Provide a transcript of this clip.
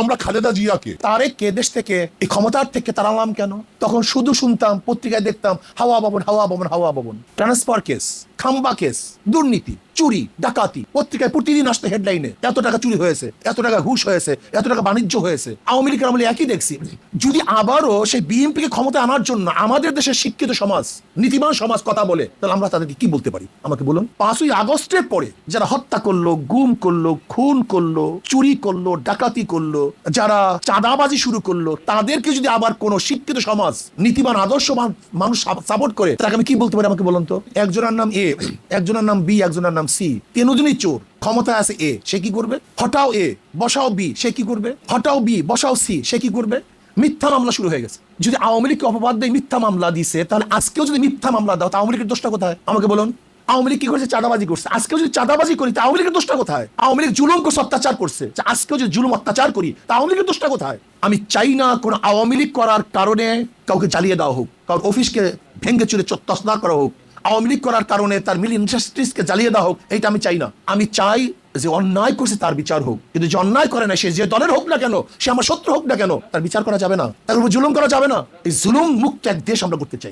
আমরা খালেদা জিয়াকে তারেককে দেশ থেকে, এই ক্ষমতার থেকে তাড়ালাম কেন? তখন শুধু শুনতাম, পত্রিকায় দেখতাম, হাওয়া ভবন হাওয়া ভবন হাওয়া ভবন ট্রান্সফার কেস খাম্বা কেস দুর্নীতি। চুরি, ডাকাতি। পত্রিকায় প্রতিদিন আসতো হেডলাইনে এত টাকা চুরি হয়েছে, এত টাকা ঘুষ হয়েছে, এত টাকা বাণিজ্য হয়েছে। আওয়ামী লীগের আমলে একই দেখছি। যদি আবারও সেই বিএনপিকে ক্ষমতা আনার জন্য আমাদের দেশের শিক্ষিত সমাজ নীতিমান সমাজ কথা বলে, তাহলে আমরা তাদেরকে কি বলতে পারি? আমাকে বলুন। পাঁচই আগস্টের পরে যারা হত্যা করল, গুম করল, খুন করল, চুরি করল, ডাকাতি করল, যারা চাঁদাবাজি শুরু করল, তাদেরকে যদি আবার কোনো শিক্ষিত সমাজ নীতিমান আদর্শবান মানুষ সাপোর্ট করে, তাকে আমি কি বলতে পারি আমাকে বলুন তো? একজনের নাম এ, একজনের নাম বি, একজনের নাম সি তিনজনই চোর। ক্ষমতায় আছে এ, সে কি করবে? হটাও এ, বসাও বি, সে কি করবে? হটাও বি, বসাও সি, সে কি করবে? মিথ্যা মামলা শুরু হয়ে গেছে। যদি আওয়ামী লীগকে অপবাদ দিয়ে, মিথ্যা মামলা দিছে, তাহলে আজকেও যদি মিথ্যা মামলা দাও, তা আওয়ামী লীগের দোষটা কোথায়? আমাকে বলুন। আওয়ামী লীগ কি করছে? চাঁদাবাজি করছে। আজকেও যদি চাঁদাবাজি করি, তা আওয়ামী লীগের দোষটা কোথায়? আওয়ামী লীগ জুলুম করছে অত্যাচার করছে। আজকেও যদি জুলুম, অত্যাচার করি, তা আওয়ামী লীগের দোষটা কোথায়? আমি চাই না কোনো আওয়ামী লীগ করার কারণে কাউকে জ্বালিয়ে দেওয়া হোক। কারণ অফিসকে ভেঙে চুরে তসনা করা হোক। আওয়ামী লীগ করার কারণে তার মিল ইন্ডাস্ট্রিজকে জ্বালিয়ে দেওয়া হোক এটা আমি চাই না। আমি চাই যে অন্যায় করছে, তার বিচার হোক। কিন্তু যে অন্যায় করে না, সে যে দলের হোক না কেন, সে আমার শত্রু হোক না কেন, তার বিচার করা যাবে না। তার উপর জুলুম করা যাবে না। এই জুলুম মুক্ত এক দেশ আমরা করতে চাই।